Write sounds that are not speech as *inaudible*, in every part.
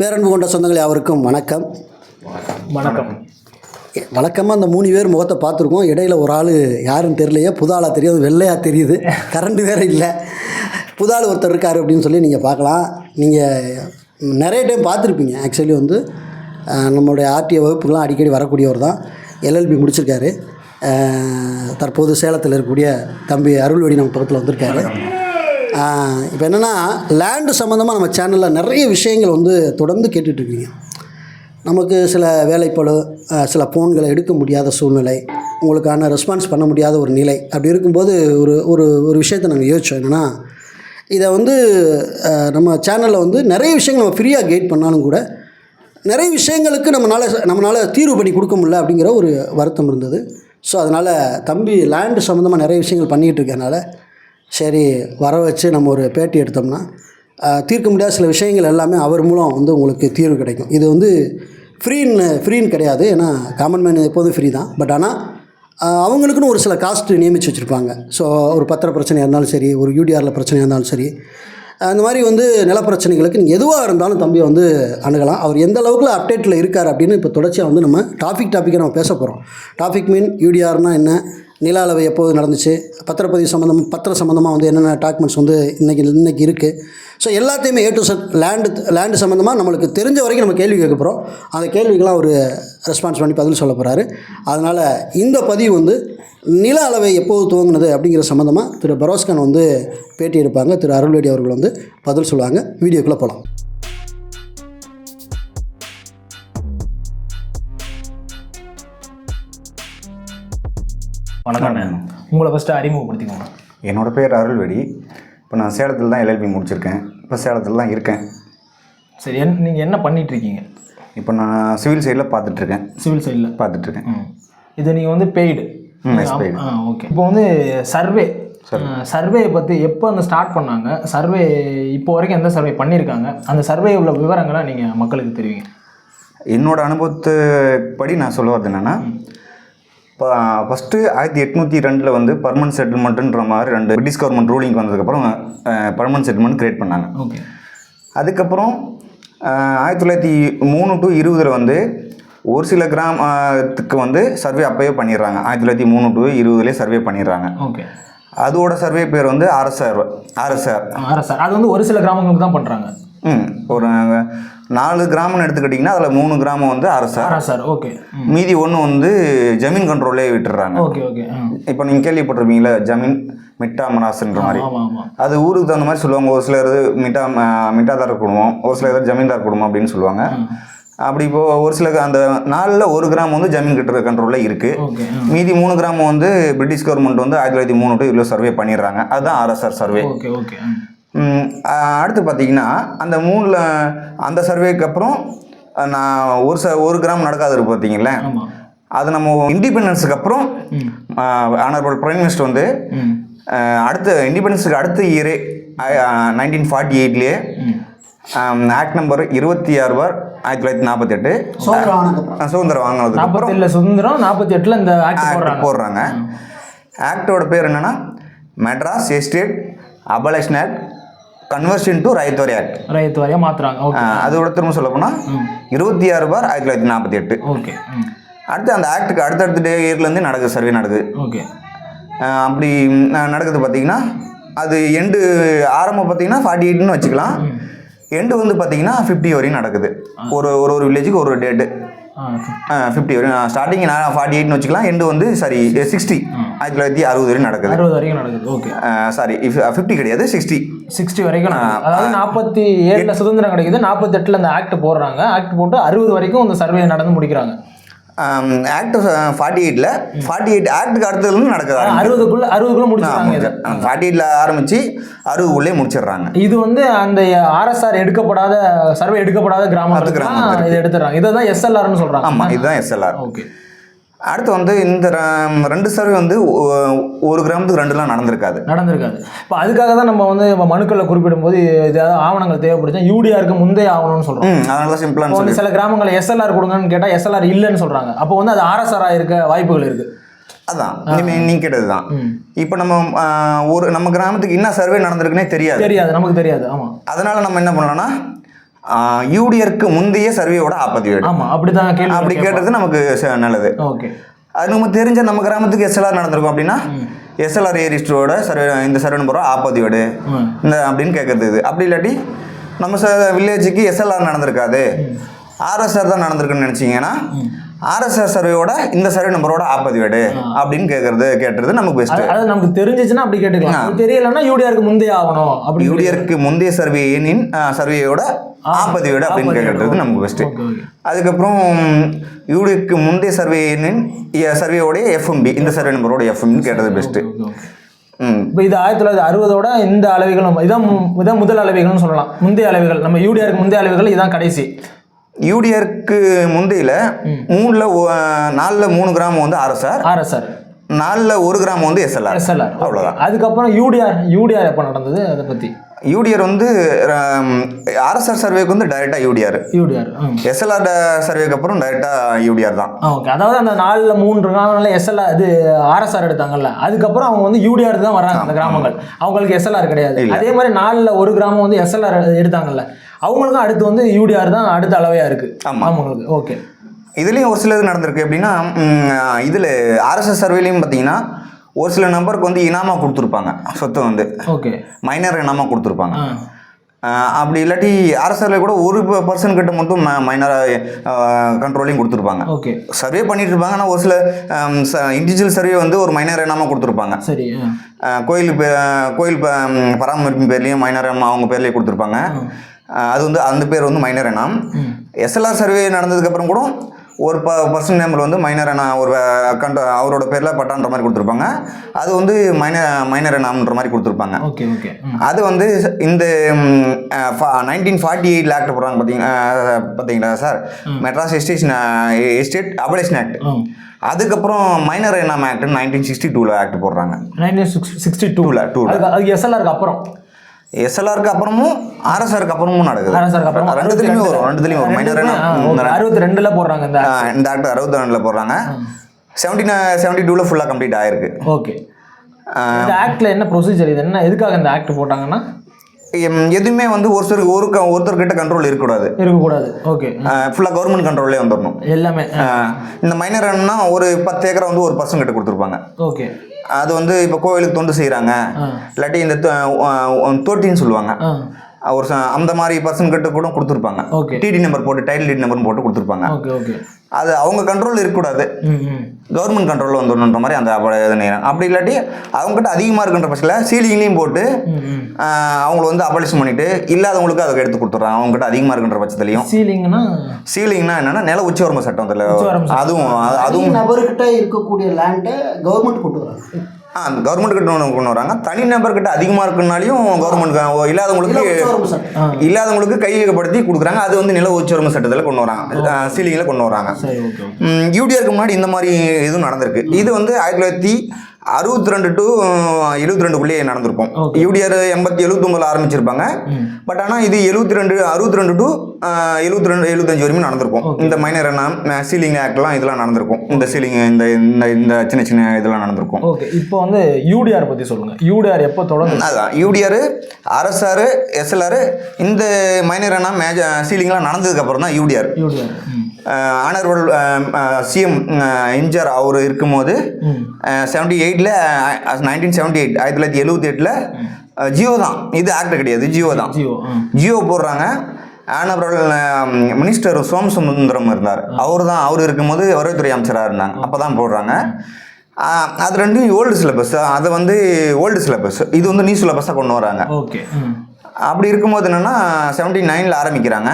பேரன்பு கொண்ட சொந்தங்கள் யாவருக்கும் வணக்கம். வணக்கம். வழக்கமாக அந்த மூணு பேர் முகத்தை பார்த்துருக்கோம். இடையில ஒரு ஆள் யாருன்னு தெரியலையே. புது ஆளாக தெரியுது வெள்ளையாக தெரியுது. கரண்ட் வேறு இல்லை. புது ஆள் ஒருத்தர் இருக்கார் அப்படின்னு சொல்லி நீங்கள் பார்க்கலாம். நீங்கள் நிறைய டைம் பார்த்துருப்பீங்க. ஆக்சுவலி வந்து நம்மளுடைய ஆர்டிஓ வகுப்புக்கெலாம் அடிக்கடி வரக்கூடியவர் தான். எல்எல்பி முடிச்சிருக்காரு. தற்போது சேலத்தில் இருக்கக்கூடிய தம்பி அருள்வடி நம்ம பக்கத்தில் வந்திருக்காரு. இப்போ என்னென்னா லேண்டு சம்மந்தமாக நம்ம சேனலில் நிறைய விஷயங்கள் வந்து தொடர்ந்து கேட்டுட்ருக்கீங்க. நமக்கு சில வேலைப்பளு சில ஃபோன்களை எடுக்க முடியாத சூழ்நிலை உங்களுக்கான ரெஸ்பான்ஸ் பண்ண முடியாத ஒரு நிலை அப்படி இருக்கும்போது ஒரு ஒரு ஒரு விஷயத்தை நாங்கள் யோசித்தோம் என்னென்னா இதை வந்து நம்ம சேனலில் வந்து நிறைய விஷயங்கள் நம்ம ஃப்ரீயாக கைட் பண்ணாலும் கூட நிறைய விஷயங்களுக்கு நம்மளால் நம்மளால் தீர்வு பண்ணி கொடுக்க முடியல அப்படிங்கிற ஒரு வருத்தம் இருந்தது. ஸோ அதனால் தம்பி லேண்டு சம்மந்தமாக நிறைய விஷயங்கள் பண்ணிகிட்டு இருக்கனால சரி வர வச்சு நம்ம ஒரு பேட்டி எடுத்தோம்னா தீர்க்க முடியாத சில விஷயங்கள் எல்லாமே அவர் மூலம் வந்து உங்களுக்கு தீர்வு கிடைக்கும். இது வந்து ஃப்ரீன்னு ஃப்ரீன்னு கிடையாது. ஏன்னா காமன் மேன் எப்போதும் ஃப்ரீ தான். பட் ஆனால் அவங்களுக்குன்னு ஒரு சில காஸ்ட் நியமித்து வச்சுருப்பாங்க. ஸோ ஒரு பத்திர பிரச்சனையாக இருந்தாலும் சரி ஒரு யூடிஆரில் பிரச்சனையாக இருந்தாலும் சரி அந்த மாதிரி வந்து நிலப்பிரச்சனைகளுக்கு நீங்கள் எதுவாக இருந்தாலும் தம்பியை வந்து அணுகலாம். அவர் எந்த அளவுக்குள்ள அப்டேட்டில் இருக்கார் அப்படின்னு இப்போ தொடர்ச்சியாக வந்து நம்ம டாபிக் டாப்பிக்கை நம்ம பேச போகிறோம் டாபிக் மீன் யூடிஆர்னால் என்ன? நில அளவு எப்போது நடந்துச்சு? பத்திரப்பதிவு சம்மந்தம் பத்திர சம்மந்தமாக வந்து என்னென்ன டாக்குமெண்ட்ஸ் வந்து இன்றைக்கி இன்றைக்கி இருக்குது ஸோ எல்லாத்தையுமே A to Z land land சம்மந்தமாக நம்மளுக்கு தெரிஞ்ச வரைக்கும் நம்ம கேள்வி கேட்க போகிறோம் அந்த கேள்விக்கெலாம் ஒரு ரெஸ்பான்ஸ் பண்ணி பதில் சொல்ல போகிறாரு அதனால் இந்த பதிவு வந்து நில அளவை எப்போது துவங்கினது அப்படிங்கிற சம்மந்தமாக திரு பரோஸ்கான் வந்து பேட்டி எடுப்பாங்க. திரு அருள்வேடி அவர்கள் வந்து பதில் சொல்லுவாங்க. வீடியோக்குள்ளே போகலாம் வணக்கம். உங்களை ஃபஸ்ட்டு அறிமுகப்படுத்திக்கோங்க. என்னோட பேர் அருள்வெடி. இப்போ நான் சேலத்தில் தான் எல்எல்பி முடிச்சிருக்கேன். இப்போ சேலத்தில் தான் இருக்கேன். சரி என் நீங்கள் என்ன பண்ணிட்டு இருக்கீங்க இப்போ நான் சிவில் சைடில் பார்த்துட்ருக்கேன் சிவில் சைடில் பார்த்துட்ருக்கேன் இது நீங்கள் வந்து பெய்டு. ஆ ஓகே இப்போ வந்து சர்வே சர்வே பற்றி எப்போ அந்த ஸ்டார்ட் பண்ணாங்க? சர்வே இப்போ வரைக்கும் எந்த சர்வே பண்ணியிருக்காங்க? அந்த சர்வே உள்ள விவரங்களை நீங்கள் மக்களுக்கு தெரிவிங்க. என்னோட அனுபவத்து படி நான் சொல்ல வரது என்னென்னா ஃபஸ்ட்டு ஆயிரத்தி எட்நூற்றி ரெண்டில் வந்து பர்மனன்ட் செட்டில்மெண்ட்டுன்ற மாதிரி ரெண்டு பிரிட்டிஷ் கவர்மெண்ட் ரூலிங் வந்ததுக்கப்புறம் பர்மனன்ட் செட்டில்மெண்ட் கிரியேட் பண்ணாங்க. ஓகே. அதுக்கப்புறம் ஆயிரத்தி தொள்ளாயிரத்தி மூணு டு இருபதில் வந்து ஒரு சில கிராமத்துக்கு வந்து சர்வே அப்போயே பண்ணிடுறாங்க. ஆயிரத்தி தொள்ளாயிரத்தி மூணு டு இருபதுலேயே சர்வே பண்ணிடுறாங்க. ஓகே. அதோட சர்வே பேர் வந்து ஆர்எஸ்ஆர் ஆர்எஸ்ஆர் ஆரா சார் அது வந்து ஒரு சில கிராமங்களுக்கு தான் பண்ணுறாங்க ம் ஒரு நாலு கிராமம்னு எடுத்துக்கிட்டிங்கன்னா அதில் மூணு கிராமம் வந்து ஆர்எஸ்ஆர் ஆரா சார் ஓகே மீதி ஒன்று வந்து ஜமீன் கண்ட்ரோலே விட்டுறாங்க. ஓகே ஓகே இப்போ நீங்கள் கேள்விப்பட்டிருப்பீங்களா ஜமீன் மிட்டா மராசுன்ற மாதிரி அது ஊருக்கு தகுந்த மாதிரி சொல்லுவாங்க. ஒரு சிலர் மிட்டா மிட்டாதார் குடும்பம் ஒரு சிலர் ஜமீன்தார் குடும்பம் அப்படின்னு சொல்லுவாங்க. அப்படி இப்போ ஒரு சில அந்த நாலில் ஒரு கிராமம் வந்து ஜமீன் கட்டுற கண்ட்ரோலில் இருக்குது மீதி மூணு கிராமம் வந்து பிரிட்டிஷ் கவர்மெண்ட் வந்து ஆயிரத்தி தொள்ளாயிரத்தி மூணு டு இவ்வளோ சர்வே பண்ணிடுறாங்க. அதுதான் ஆர்எஸ்ஆர் சர்வே அடுத்து பார்த்தீங்கன்னா அந்த மூணில் அந்த சர்வேக்கு அப்புறம் நான் ஒரு ச ஒரு கிராம் நடக்காது இருக்கு பார்த்தீங்களா? ஆமாம் அது நம்ம இண்டிபெண்டன்ஸுக்கு அப்புறம் ஆனரபிள் பிரைம் மினிஸ்டர் வந்து அடுத்த இண்டிபெண்டன்ஸுக்கு அடுத்த இயரே நைன்டீன் ஃபார்ட்டி எயிட்லேயே ஆக்ட் நம்பர் இருபத்தி ஆறு பார் ஆயிரத்தி தொள்ளாயிரத்தி நாற்பத்தெட்டு. சுதந்திரம் ஆனதுக்கப்புறம் சுதந்திரம் வாங்கினதுக்கு அப்புறம் சுதந்திரம் நாற்பத்தி எட்டில் இந்த ஆக்ட் போடுறாங்க. ஆக்டோட பேர் என்னன்னா Madras estate abolition act conversion to ryotwari act ரைத்து வரையா மாத்துறாங்க. அதோட திரும்ப சொல்ல போனால் இருபத்தி ஆறு பார் ஆயிரத்தி தொள்ளாயிரத்தி நாற்பத்தி எட்டு. ஓகே அடுத்து அந்த ஆக்டுக்கு அடுத்தடுத்த டே இயர்லேருந்து நடக்குது சர்வே நடக்குது. ஓகே அப்படி நடக்குது பார்த்தீங்கன்னா அது எண்டு ஆரம்பம் பார்த்தீங்கன்னா ஃபார்ட்டி எயிட்னு வச்சுக்கலாம். எண்டு வந்து பார்த்தீங்கன்னா ஃபிஃப்டி வரையும் நடக்குது. ஒரு ஒரு ஒரு வில்லேஜுக்கு ஒரு ஒரு டேட்டு ஃபிஃப்டி வரையும் ஸ்டார்டிங் நான் ஃபார்ட்டி எயிட்னு வச்சுக்கலாம். எண்டு வந்து சாரி சிக்ஸ்டி ஆயிரத்தி தொள்ளாயிரத்தி அறுபது வரையும் நடக்குது. அறுபது வரைக்கும் நடக்குது. ஓகே சாரி ஃபிஃப்டி கிடையாது சிக்ஸ்டி சிக்ஸ்டி வரைக்கும் அதாவது நாற்பத்தி ஏழில் சுதந்திரம் கிடைக்குது. நாற்பத்தெட்டில் அந்த ஆக்ட் போடுறாங்க. ஆக்ட் போட்டு அறுபது வரைக்கும் அந்த சர்வே நடந்து முடிக்கிறாங்க. ஆக்ட் ஃபார்ட்டி எயிட்டில் ஃபார்ட்டி எயிட் ஆக்டுக்கு அடுத்ததுலேருந்து நடக்குது. அறுபதுக்குள்ள அறுபதுக்குள்ள முடிச்சிருக்காங்க இதை. ஃபார்ட்டி எயிட்டில் ஆரம்பித்து அறுபதுக்குள்ளே முடிச்சிடுறாங்க. இது வந்து அந்த ஆர்எஸ்ஆர் எடுக்கப்படாத சர்வே எடுக்கப்படாத கிராமத்துக்கு கிராமம் இதை எடுத்துறாங்க இதை தான் எஸ்எல்ஆர்னு சொல்றாங்க. ஆமாம் இதுதான் எஸ்எல்ஆர் ஓகே. அடுத்து வந்து இந்த ரெண்டு சர்வே வந்து ஒரு கிராமத்துக்கு ரெண்டுலாம் நடந்திருக்காது. நடந்திருக்காது. இப்போ அதுக்காக தான் நம்ம வந்து இப்போ மனுக்களில் குறிப்பிடும் போது ஏதாவது ஆவணங்கள் தேவைப்படுச்சா யூடிஆருக்கு முந்தைய ஆவணம்னு சொல்றோம். ம் அதனால தான் சொல்லி வந்து சில கிராமங்கள் எஸ்எல்ஆர் கொடுங்கன்னு கேட்டால் எஸ்எல்ஆர் இல்லைன்னு சொல்றாங்க. அப்போ வந்து அது ஆர்எஸ்ஆர் இருக்க வாய்ப்புகள் இருக்கு. அதான் நீ- நீ கேட்டது தான். இப்போ நம்ம ஒரு நம்ம கிராமத்துக்கு என்ன சர்வே நடந்திருக்குன்னே தெரியாது. தெரியாது நமக்கு தெரியாது ஆமா. அதனால நம்ம என்ன பண்ணலாம்னா யூடியருக்கு முந்தைய சர்வேயோட ஆப்பதிவேடு ஆமா அப்படிதான் கேள்வி அப்படி கேட்டது நமக்கு நல்லது. ஓகே. அது நம்ம தெரிஞ்ச நம்ம கிராமத்துக்கு எஸ்எல்ஆர் நடந்திருக்கும் அப்படின்னா எஸ்எல்ஆர் ஏரிஸ்டரோட சர்வே இந்த சர்வே நம்பரோ ஆப்பதிவேடு. இந்த அப்படின்னு கேட்கறது இது. அப்படி இல்லாட்டி நம்ம வில்லேஜுக்கு எஸ்எல்ஆர் நடந்திருக்காது. ஆர்எஸ்ஆர் தான் நடந்திருக்குன்னு நினச்சிங்கன்னா ஆர்எஸ்ஆர் சர்வேயோட இந்த சர்வே நம்பரோட ஆப்பதிவேடு அப்படின்னு கேட்கறது கேட்டுறது நமக்கு பெஸ்ட்டு அது- அதாவது நமக்கு தெரிஞ்சிச்சுன்னா அப்படி கேட்டுக்கலாம். தெரியலன்னா யூடிஆருக்கு முந்தைய ஆகணும் அப்படி யூடியருக்கு முந்தைய சர்வே எண்ணின் சர்வேயோட ஆப்பதிவேடு அப்படின்னு கேட்கறது நமக்கு பெஸ்ட்டு ஓகே அதுக்கப்புறம் யூடிக்கு முந்தைய சர்வே எண்ணின் சர்வேயோடைய எஃப்எம்பி இந்த சர்வே நம்பரோட எஃப்எம்னு கேட்டது பெஸ்ட்டு இப்போ இது ஆயிரத்தி தொள்ளாயிரத்தி அறுபதோட இந்த அளவைகள் நம்ம இதான் இதான் முதல் அளவைகள்னு சொல்லலாம். முந்தைய அளவைகள் நம்ம யூடிஆருக்கு முந்தைய அளவைகள் இதான் கடைசி. யூடிஆருக்கு முந்தையில மூணுல நாலுல மூணு கிராம் வந்து ஆர்எஸ்ஆர் ஆர்எஸ்ஆர் நாலுல ஒரு கிராம் வந்து எஸ்எல்ஆர் எஸ்எல்ஆர் அவ்வளவுதான். அதுக்கப்புறம் யூடிஆர் யூடிஆர் எப்போ நடந்தது? அதை பற்றி யூடிஆர் வந்து ஆர்எஸ்ஆர் சர்வேக்கு வந்து டைரெக்டாக யூடிஆர். யூடிஆர் எஸ்எல்ஆர் சர்வேக்கு அப்புறம் டைரெக்டாக யூடிஆர் தான். ஓகே அதாவது அந்த நாலில் மூன்று கிராமங்களில் எஸ்எல்ஆர் இது ஆர்எஸ்ஆர் எடுத்தாங்கல்ல அதுக்கப்புறம் அவங்க வந்து யூடிஆர் தான் வர்றாங்க அந்த கிராமங்கள். அவங்களுக்கு எஸ்எல்ஆர் கிடையாது. அதே மாதிரி நாலில் ஒரு கிராமம் வந்து எஸ்எல்ஆர் எடுத்தாங்கல்ல அவங்களுக்கும் அடுத்து வந்து யூடிஆர் தான் அடுத்த அளவையாக இருக்குது ஆமா. அவங்களுக்கு ஓகே இதுலேயும் ஒரு சிலது நடந்திருக்கு. எப்படின்னா இதில் ஆர்எஸ்எஸ் சர்வேலையும் பார்த்தீங்கன்னா ஒரு சில நம்பருக்கு வந்து இனாமா கொடுத்துருப்பாங்க சொத்தை வந்து. ஓகே. மைனர் இனாமா கொடுத்துருப்பாங்க. அப்படி இல்லாட்டி அரசர்ல கூட ஒரு பர்சன் கிட்ட மட்டும் மைனராக கண்ட்ரோலையும் கொடுத்துருப்பாங்க. ஓகே. சர்வே பண்ணிட்டு இருப்பாங்க ஆனால் ஒரு சில இண்டிவிஜுவல் சர்வே வந்து ஒரு மைனர் எண்ணாமல் கொடுத்துருப்பாங்க. சரி கோயில் பே கோயில் பராமரிப்பு பேர்லேயும் மைனர் அவங்க பேர்லேயே கொடுத்துருப்பாங்க. அது வந்து அந்த பேர் வந்து மைனர் எண்ணாம் எஸ்எல்ஆர் சர்வே நடந்ததுக்கப்புறம் கூட ஒரு ப பர்சன் நேமில் வந்து மைனர் எண்ணா ஒரு கண்ட அவரோட பேரில் பட்டான்ற மாதிரி கொடுத்துருப்பாங்க. அது வந்து மைனர் மைனர் எண்ணாம்ன்ற மாதிரி கொடுத்துருப்பாங்க. Okay okay. அது வந்து இந்த நைன்டீன் ஃபார்ட்டி எயிட் ஆக்ட் போடுறாங்க பார்த்தீங்கன்னா பார்த்தீங்களா sir Madras எஸ்டேஷன் estate abolition act அதுக்கப்புறம் minor inam act nineteen sixty டூவில் ஆக்ட் போடுறாங்க. நைன்டீன் சிக்ஸ் சிக்ஸ்டி டூ டூவில் அதுக்கு அதுக்கு எஸ்எல்ஆருக்கு அப்புறம். எஸ்எல்ஆருக்கு அப்புறமும் ஆர்எஸ்ஆருக்கு அப்புறமும் நடக்குது. ஆர்எஸ்ஆருக்கு அப்புறம் ரெண்டுத்துலையுமே வரும் ரெண்டுத்துலையும் வரும். மைனர் என்ன அறுபத்தி ரெண்டுல போடுறாங்க இந்த ஆக்ட் அறுபத்தி ரெண்டில் போடுறாங்க. செவன்டீன் செவன்டி டூவில் ஃபுல்லாக கம்ப்ளீட் ஆயிருக்கு. ஓகே. இந்த ஆக்ட்ல என்ன ப்ரொசீஜர் இது? என்ன எதுக்காக இந்த ஆக்ட் போட்டாங்கன்னா? எதுவுமே வந்து ஒருத்தர் ஒரு ஒருத்தர்கிட்ட கண்ட்ரோல் இருக்கக்கூடாது. இருக்கக்கூடாது. ஓகே. ஃபுல்லாக கவர்மெண்ட் கண்ட்ரோல்லே வந்துடணும். எல்லாமே இந்த மைனர் என்னன்னா ஒரு பத்து ஏக்கரை வந்து ஒரு பர்சன் கிட்ட கொடுத்துருப்பாங்க. ஓகே. அது வந்து இப்போ கோவிலுக்கு தொண்டு செய்கிறாங்க. இல்லாட்டி இந்த தோட்டின்னு சொல்லுவாங்க. ஒரு அந்த மாதிரி பர்சன் கிட்ட கூட கொடுத்துருப்பாங்க. டிடி நம்பர் போட்டு டைட்டில் டீட் நம்பர் போட்டு கொடுத்துருப்பாங்க. அது அவங்க கண்ட்ரோல் இருக்கக்கூடாது. கவர்மெண்ட் கண்ட்ரோலில் வந்துடணுன்ற மாதிரி அந்த நேரம் அப்படி இல்லாட்டி அவங்ககிட்ட அதிகமாக இருக்குன்ற பட்சத்தில் சீலிங்லேயும் போட்டு அவங்கள வந்து அபாலிஷ் பண்ணிட்டு இல்லாதவங்களுக்கு அதை எடுத்து கொடுத்துட்றாங்க. அவங்ககிட்ட அதிகமாக இருக்குன்ற பட்சத்துலையும். சீலிங்னா? சீலிங்னா என்னன்னா நில உச்சவரம்பு சட்டம் அதில் அதுவும் அதுவும் நபர்கிட்ட இருக்கக்கூடிய லேண்டை கவர்மெண்ட் கொண்டு வராங்க. ஆ கவர்மெண்ட் கிட்ட ஒன்று கொண்டு வராங்க. தனி நபர்கிட்ட அதிகமாக இருக்குனாலையும் கவர்மெண்ட் இல்லாதவங்களுக்கு இல்லாதவங்களுக்கு கையகப்படுத்தி கொடுக்குறாங்க. அது வந்து நில உச்சவரம்பு சட்டத்தில் கொண்டு வராங்க. சீலிங்கில் கொண்டு வராங்க. யூடிஆருக்கு முன்னாடி இந்த மாதிரி இதுவும் நடந்திருக்கு. இது வந்து ஆயிரத்தி தொள்ளாயிரத்தி அறுபத்தி ரெண்டு டு எழுபத்தி ரெண்டுக்குள்ளேயே நடந்திருக்கும். Okay. யூடிஆர் எண்பத்தி எழுபத்தொம்பதில் ஆரம்பிச்சிருப்பாங்க. பட் ஆனால் இது எழுபத்தி ரெண்டு அறுபத்தி ரெண்டு டு எழுபத்தி ரெண்டு எழுபத்தஞ்சு வரைக்கும் நடந்திருக்கும். இந்த மைனர் என்ன சீலிங் ஆக்ட்லாம் இதெல்லாம் நடந்திருக்கும். இந்த சீலிங் இந்த இந்த இந்த சின்ன சின்ன இதெல்லாம் நடந்திருக்கும். ஓகே இப்போ வந்து யூடிஆர் பற்றி சொல்லுங்க. யூடிஆர் எப்போ தொடங்குது? அதான். யூடிஆர் ஆர்எஸ்ஆர் எஸ்எல்ஆர் இந்த மைனர் என்ன மேஜ சீலிங்லாம் நடந்ததுக்கு அப்புறம் தான் UDR UDR honourable CM MGR அவர் இருக்கும்போது செவன்டி எயிட்டில் நைன்டீன் செவன்டி எயிட் ஆயிரத்தி தொள்ளாயிரத்தி எழுபத்தி எட்டில் ஜியோ தான். இது ஆக்ட் கிடையாது ஜியோ தான். ஜியோ போடுறாங்க. ஆனரபிள் மினிஸ்டர் சோமசுந்தரம் இருந்தார். அவர் தான் அவர் இருக்கும்போது வருவாய்த்துறை அமைச்சராக இருந்தாங்க. அப்போ தான் போடுறாங்க. அது ரெண்டும் ஓல்டு சிலபஸ் அது வந்து ஓல்டு சிலபஸ் இது வந்து நியூ சிலபஸாக கொண்டு வராங்க. ஓகே அப்படி இருக்கும்போது என்னென்னா செவன்டி நைனில் ஆரம்பிக்கிறாங்க.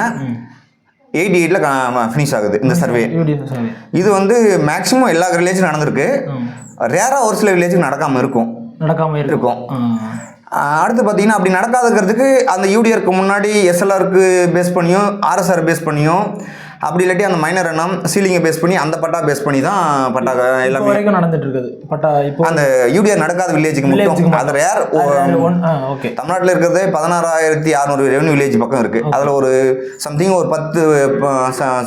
எயிட்டி எயிட்டில் ஃபினிஷ் ஆகுது இந்த சர்வே இது வந்து மேக்ஸிமம் எல்லா வில்லேஜும் நடந்திருக்கு. ரேராக ஒரு சில வில்லேஜுக்கு நடக்காமல் இருக்கும். நடக்காம இருக்கும். அடுத்து பார்த்தீங்கன்னா அப்படி நடக்காதுக்கிறதுக்கு அந்த யூடிஆருக்கு முன்னாடி எஸ்எல்ஆருக்கு பேஸ் பண்ணியும் ஆர்எஸ்ஆர் பேஸ் பண்ணியும் அப்படி இல்லாட்டி அந்த மைனர் எண்ணம் சீலிங்கை பேஸ் பண்ணி அந்த பட்டா பேஸ் பண்ணி தான் பட்டா எல்லாமே வரைக்கும் நடந்துட்டு இருக்குது பட்டா இப்போ அந்த யூடிஆர் நடக்காத வில்லேஜுக்கு மட்டும். அது ரேர் ஓகே தமிழ்நாட்டில் இருக்கிறதே பதினாறாயிரத்தி அறநூறு ரெவன்யூ வில்லேஜ் பக்கம் இருக்கு. அதில் ஒரு சம்திங் ஒரு பத்து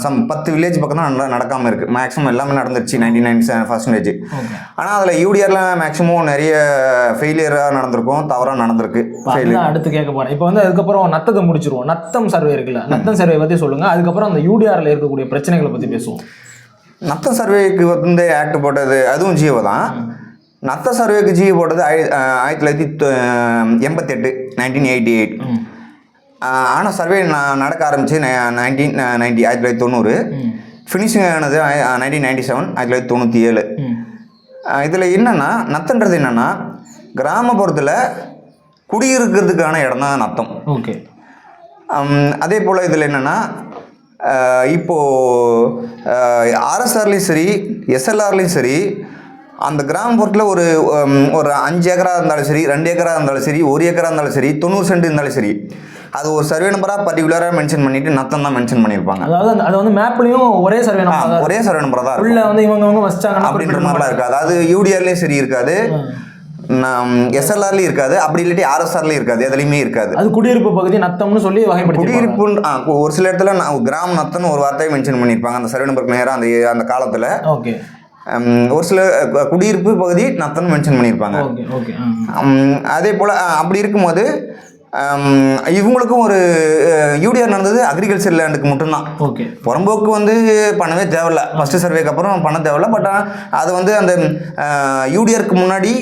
சம் பத்து வில்லேஜ் பக்கம் தான் நட- நடக்காம இருக்கு. மேக்ஸிமம் எல்லாமே நடந்துருச்சு நைன்டி நைன் பர்சன்டேஜ் ஆனால் அதில் யூடிஆரில் மேக்ஸிமம் நிறைய ஃபெயிலியராக நடந்திருக்கும் தவறாக நடந்திருக்கு. அடுத்து கேட்க போறேன். இப்போ வந்து அதுக்கப்புறம் நத்தத்தை முடிச்சிருவோம். நத்தம் சர்வே இருக்குல்ல. நத்தம் சர்வே பத்தி சொல்லுங்க. அதுக்கப்புறம் அந்த யூடிஆர்ல இருக்கக்கூடிய பிரச்சனைகளை பத்தி பேசுவோம். நத்த சர்வேக்கு வந்து ஆக்ட் போட்டது அதுவும் ஜியோ தான். நத்த சர்வேக்கு ஜியோ போட்டது ஆயி- ஆயிரத்தி தொள்ளாயிரத்தி எண்பத்தெட்டு நைன்டீன் எயிட்டி எயிட். ஆனால் சர்வே நடக்க ஆரம்பிச்சு நைன்டீன் நைன்டி ஆயிரத்தி தொள்ளாயிரத்தி தொண்ணூறு. ஃபினிஷிங் ஆனது நைன்டீன் நைன்டி செவன் ஆயிரத்தி தொள்ளாயிரத்தி தொண்ணூற்றி ஏழு. இதில் என்னென்னா நத்தன்றது என்னென்னா கிராமப்புறத்தில் குடியிருக்கிறதுக்கான இடம் தான் நத்தம். ஓகே. அதே போல் இதில் என்னென்னா இப்போது ஆர்எஸ்ஆர்லேயும் சரி எஸ்எல்ஆர்லேயும் சரி அந்த கிராமப்புறத்தில் ஒரு ஒரு அஞ்சு ஏக்கரா இருந்தாலும் சரி ரெண்டு ஏக்கரா இருந்தாலும் சரி ஒரு ஏக்கரா இருந்தாலும் சரி தொண்ணூறு சென்ட் இருந்தாலும் சரி அது ஒரு சர்வே நம்பராக பர்டிகுலராக மென்ஷன் பண்ணிட்டு நத்தம் தான் மென்ஷன் பண்ணியிருப்பாங்க. அதாவது அது வந்து மேப்லயும் ஒரே சர்வே நம்பர் ஒரே சர்வே நம்பராக தான் உள்ள வந்து இவங்கவங்க வச்சிட்டாங்கன்னா அப்படின்ற மாதிரிலாம் இருக்காது. அதாவது யூடிஆர்லேயும் சரி இருக்காது. எஸ்எல்ஆர்லேயும் இருக்காது. அப்படி இல்லாட்டி ஆர்எஸ்ஆர்லேயும் இருக்காது. எதுலையுமே இருக்காது. அது குடியிருப்பு பகுதி நத்தம்னு சொல்லி வகைப்படுத்தி குடியிருப்பு ஒரு சில இடத்துல நான் கிராம் நத்தன்னு ஒரு வார்த்தையை மென்ஷன் பண்ணியிருப்பாங்க. அந்த சர்வே நம்பருக்கு நேராக அந்த அந்த காலத்தில். ஓகே. ஒரு சில குடியிருப்பு பகுதி நத்தன்னு மென்ஷன் பண்ணியிருப்பாங்க. அதே போல் அப்படி இருக்கும்போது இவங்களுக்கும் ஒரு யூடிஆர் நடந்தது அக்ரிகல்ச்சர் லேண்டுக்கு மட்டும்தான். ஓகே. புறம்போக்கு வந்து பண்ணவே தேவையில்ல. ஃபஸ்ட்டு சர்வேக்கு அப்புறம் பண்ண தேவையில்ல. பட் அது வந்து அந்த யூடிஆருக்கு முன்னாடி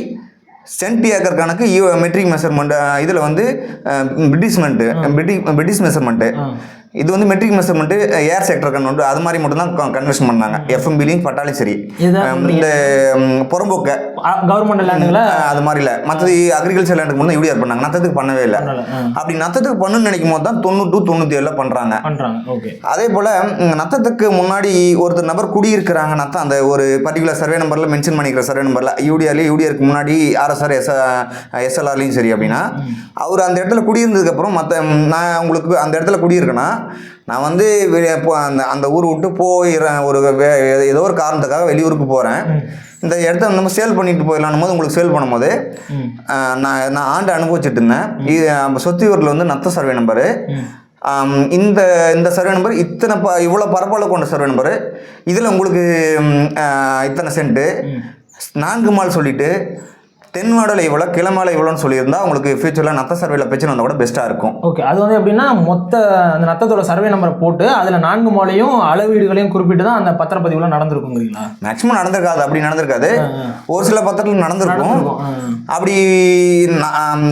சென்ட் ஏக்கர் கணக்கு மெட்ரிக் மெஷர்மெண்ட் இதில் வந்து பிரிட்டிஷ்மெண்ட்டு பிரிட்டி பிரிட்டிஷ் மெஷர்மெண்ட்டு இது வந்து மெட்ரிக் மெஷர்மெண்ட்டு ஏர் செக்டர் கன் அது மாதிரி மட்டும் தான் கன்வர்ஷன் பண்ணாங்க. எஃப்எம்பிலையும் பட்டாலையும் சரி. இந்த புறம்போக்கை. கவர்மெண்ட் லேண்டுகளை அஹ், அது மாதிரி இல்லை. மற்றது அக்ரிகல்ச்சர் லேண்டுக்கு மட்டும் யூடிஆர் பண்ணாங்க. நத்தத்துக்கு பண்ணவே இல்லை. அப்படி நத்தத்துக்கு பண்ணணும்னு நினைக்கும் போது தான் தொண்ணூறு டு தொண்ணூற்றி ஏழில் பண்ணுறாங்க அதே போல் நத்தத்துக்கு முன்னாடி ஒருத்தர் நபர் குடியிருக்கிறாங்க. நத்தம் அந்த ஒரு பர்டிகுலர் சர்வே நம்பரில் மென்ஷன் பண்ணிக்கிற சர்வே நம்பரில் யூடிஆர்லேயே யூடிஆருக்கு முன்னாடி ஆர்எஸ்ஆர் எஸ் எஸ்எல்ஆர்லேயும் சரி அப்படின்னா அவர் அந்த இடத்துல குடியிருந்ததுக்கப்புறம் மற்ற நான் உங்களுக்கு அந்த இடத்துல குடியிருக்கேன்னா நான் வந்து அந்த அந்த ஊர் விட்டு போயிடுறேன் ஒரு ஏதோ ஒரு காரணத்துக்காக வெளியூருக்கு போகிறேன் இந்த இடத்த நம்ம சேல் பண்ணிட்டு போயிடலான் போது உங்களுக்கு சேல் பண்ணும்போது நான் நான் ஆண்டு அனுபவிச்சுட்டு இருந்தேன். இது நம்ம சொத்தியூரில் வந்து நத்த சர்வே நம்பரு. இந்த இந்த சர்வே நம்பர் இத்தனை ப இவ்வளோ பரப்பளவு கொண்ட சர்வே நம்பரு. இதில் உங்களுக்கு இத்தனை சென்ட்டு. நான்கு மால் சொல்லிட்டு தென்மாடலை இவ்வளோ கிளமாலை இவ்வளோன்னு சொல்லியிருந்தா உங்களுக்கு ஃபியூச்சரில் நத்த சர்வேல பிரச்சனை வந்தால் கூட பெஸ்ட்டாக இருக்கும். ஓகே அது வந்து எப்படின்னா மொத்த அந்த நத்தத்தோட சர்வே நம்பரை போட்டு அதில் நான்கு மாலையும் அளவீடுகளையும் குறிப்பிட்டு தான் அந்த பத்திரப்பதிவுலாம் நடந்திருக்குங்கிறீங்களா? மேக்ஸிமம் நடந்திருக்காது அப்படி நடந்திருக்காது. ஒரு சில பத்திரத்தில் நடந்திருக்கும். அப்படி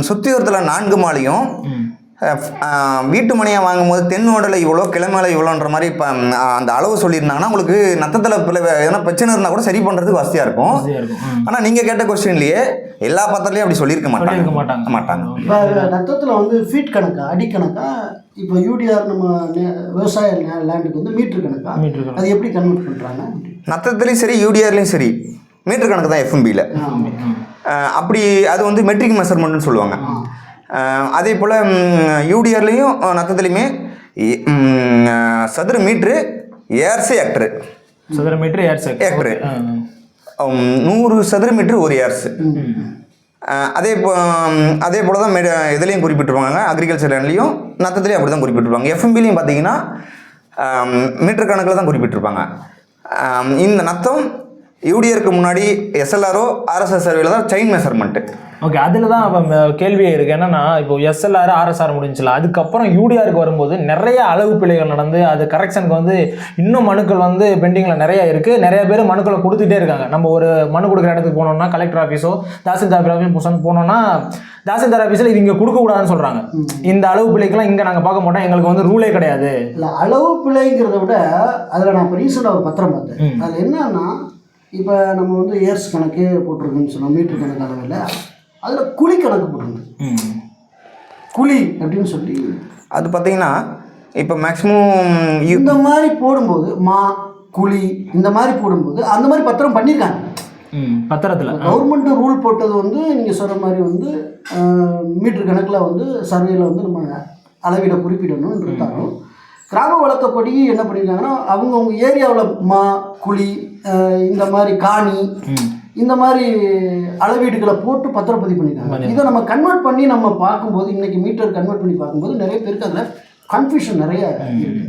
சுத்தியோரத்தில் நான்கு மாலையும் வீட்டு மனையை வாங்கும்போது தென்னோடலை இவ்வளோ கிழமையில இவ்வளோன்ற மாதிரி இப்போ அந்த அளவு சொல்லியிருந்தாங்கன்னா உங்களுக்கு நத்தத்தில் பிள்ளை எதனா பிரச்சனை இருந்தால் கூட சரி பண்ணுறதுக்கு வசதியாக இருக்கும். ஆனால் நீங்கள் கேட்ட கொஸ்டின்லேயே எல்லா பத்திரலையும் அப்படி சொல்லியிருக்க மாட்டாங்க. மாட்டாங்க. மாட்டாங்க. இப்போ நத்தத்தில் வந்து ஃபீட் கணக்கா அடி கணக்கா? இப்போ யூடிஆர் நம்ம விவசாய லேண்டுக்கு வந்து மீட்டர் கணக்கா? மீட்டர். அது எப்படி கன்வெர்ட் பண்ணுறாங்க நத்தத்துலேயும் சரி யூடிஆர்லேயும் சரி. மீட்டர் கணக்கு தான் எஃப்எம்பியில் அப்படி அது வந்து மெட்ரிக் மெஷர்மெண்ட்னு சொல்லுவாங்க. அதே போல் யூடிஆர்லேயும் நத்தத்துலேயுமே சதுர மீட்ரு ஏர்ஸு ஹெக்டரு சதுர மீட்டர் ஏர் செக் ஏக்கரு. நூறு சதுர மீட்ரு ஒரு ஏர்ஸு. அதே போ அதே போல் தான் மெட இதுலேயும் குறிப்பிட்டிருப்பாங்க. அக்ரிகல்ச்சர் லேண்ட்லேயும் நத்தத்துலேயும் அப்படி தான் குறிப்பிட்டிருப்பாங்க எஃப்எம்பிலையும் பார்த்தீங்கன்னா மீட்டர் கணக்கில் தான் குறிப்பிட்டிருப்பாங்க. இந்த நத்தம் யூடிஆருக்கு முன்னாடி எஸ்எல்ஆரோ ஆர்எஸ்எஸ் சர்வேல தான் செயின் மெஷர்மெண்ட்டு ஓகே அதில் தான் இப்போ கேள்வியே இருக்குது என்னன்னா இப்போ எஸ்எல்ஆர் ஆர்எஸ்ஆர் முடிஞ்சுல அதுக்கப்புறம் யூடிஆருக்கு வரும்போது நிறைய அளவு பிழைகள் நடந்து அது கரெக்ஷனுக்கு வந்து இன்னும் மனுக்கள் வந்து பெண்டிங்கில் நிறைய இருக்குது நிறைய பேர் மனுக்களை கொடுத்துட்டே இருக்காங்க. நம்ம ஒரு மனு கொடுக்குற இடத்துக்கு போனோம்னா கலெக்டர் ஆஃபீஸோ தாசில்தார் ஆஃபீஸோ போனோம்னா தாசில்தார் ஆஃபீஸில் இது இங்கே கொடுக்கக்கூடாதுன்னு சொல்கிறாங்க இந்த அளவு பிழைக்கெல்லாம் இங்கே நாங்கள் பார்க்க மாட்டோம். எங்களுக்கு வந்து ரூலே கிடையாது. இல்லை அளவு பிழைங்கிறத விட அதில் நான் இப்போ ரீசெண்டாக ஒரு பத்திரம் பார்த்தேன். அதில் என்னன்னா இப்போ நம்ம வந்து இயர்ஸ் கணக்கு போட்டிருக்குன்னு சொன்னோம் மீட்டர் கணக்கு அளவில் அதில் குழி கணக்கு போட்டிருக்கு ம். குழி அப்படின்னு சொல்லி. அது பார்த்தீங்கன்னா இப்போ மேக்ஸிமம் இந்த மாதிரி போடும்போது மா குழி இந்த மாதிரி போடும்போது அந்த மாதிரி பத்திரம் பண்ணியிருக்காங்க பத்திரத்தில். கவர்மெண்ட் ரூல் போட்டது வந்து நீங்கள் சொல்கிற மாதிரி வந்து மீட்டர் கணக்கில் வந்து சர்வேல வந்து நம்ம அளவீட குறிப்பிடணும் இருந்தாலும் கிராம வழக்கப்படி என்ன பண்ணியிருக்காங்கன்னா அவங்கவுங்க ஏரியாவில் மா குழி இந்த மாதிரி காணி இந்த மாதிரி அளவீடுகளை போட்டு பத்திரப்பதிவு பண்ணியிருக்காங்க இதை நம்ம கன்வெர்ட் பண்ணி நம்ம பார்க்கும்போது இன்னைக்கு மீட்டர் கன்வெர்ட் பண்ணி பார்க்கும்போது நிறைய பேருக்கு அதில் கன்ஃபியூஷன் நிறைய இருக்கு.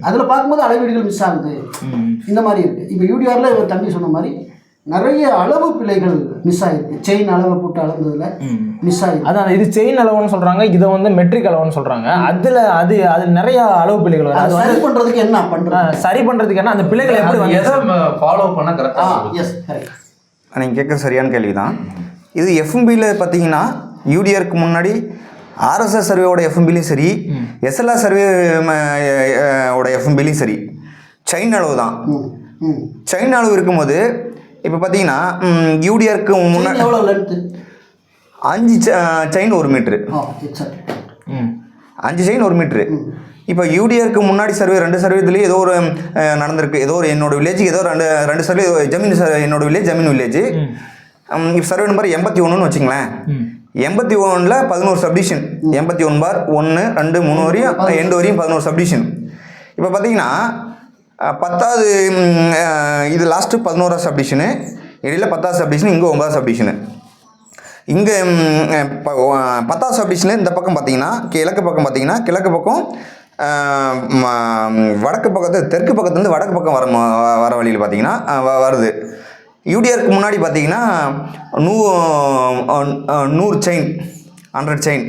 அதில் பார்க்கும்போது அளவீடுகள் மிஸ் ஆகுது. இந்த மாதிரி இருக்குது இப்போ யூடிஆரில் இவர் தம்பி சொன்ன மாதிரி நிறைய அளவு பிழைகள் மிஸ் ஆகிருக்கு செயின் அளவை போட்டு அளந்ததில் மிஸ் ஆகிருக்கு அதான் இது செயின் அளவுன்னு சொல்றாங்க இதை வந்து மெட்ரிக் அளவுன்னு சொல்றாங்க. அதுல அது அது நிறைய அளவு பிழைகள் வருது அது சரி பண்ணுறதுக்கு என்ன பண்ணுறது வந்து சரி பண்றதுக்கு என்ன அந்த பிழைகள் எப்படி வந்து எதை ஃபாலோ பண்ண ஆ கரெக்டாக எஸ் கரெக்ட் நீங்கள் கேட்குற சரியான கேள்வி தான் இது எஃப்எம்பியில் பார்த்தீங்கன்னா யூடிஆருக்கு முன்னாடி ஆர்எஸ்எஸ் சர்வேவோட எஃப்எம்பிலையும் சரி எஸ்எல்ஆர் சர்வே ஓட எஃப்எம்பிலையும் சரி. செயின் அளவு தான் செயின் அளவு இருக்கும்போது இப்போ பார்த்தீங்கன்னா யூடிஆருக்கு முன்னாடி அஞ்சு செயின் ஒரு மீட்ரு. அஞ்சு செயின் ஒரு மீட்ரு இப்போ யூடிஆருக்கு முன்னாடி சர்வே ரெண்டு சர்வேத்துலேயும் ஏதோ ஒரு நடந்திருக்கு. ஏதோ ஒரு என்னோட வில்லேஜுக்கு ஏதோ ரெண்டு ரெண்டு சர்வே ஜமீன் சர்வே என்னோட வில்லேஜ் ஜமீன் வில்லேஜ் இப்போ சர்வே நம்பர் எண்பத்தி ஒன்றுன்னு வச்சுங்களேன் எண்பத்தி ஒன்றில் பதினோரு சப்டிஷன் எண்பத்தி ஒன் பார் ஒன்று ரெண்டு மூணு வரையும் எண்டு வரையும் பதினோரு சப்டிஷன் இப்போ பார்த்தீங்கன்னா பத்தாவது இது லாஸ்ட்டு பதினோரா சப்டிஷனு இடையில பத்தாவது சப்டிஷன் இங்கே ஒன்பதாவது சப்டிஷனு இங்கே பத்தாவது சப்டிஷனில் இந்த பக்கம் பார்த்தீங்கன்னா கிழக்கு பக்கம் பார்த்தீங்கன்னா கிழக்கு பக்கம் வடக்கு பக்கத்து தெற்கு பக்கத்துலேருந்து வடக்கு பக்கம் வர வர வழியில் பார்த்தீங்கன்னா வருது. யூடிஆருக்கு முன்னாடி பார்த்தீங்கன்னா நூ நூறு செயின் ஹண்ட்ரட் செயின்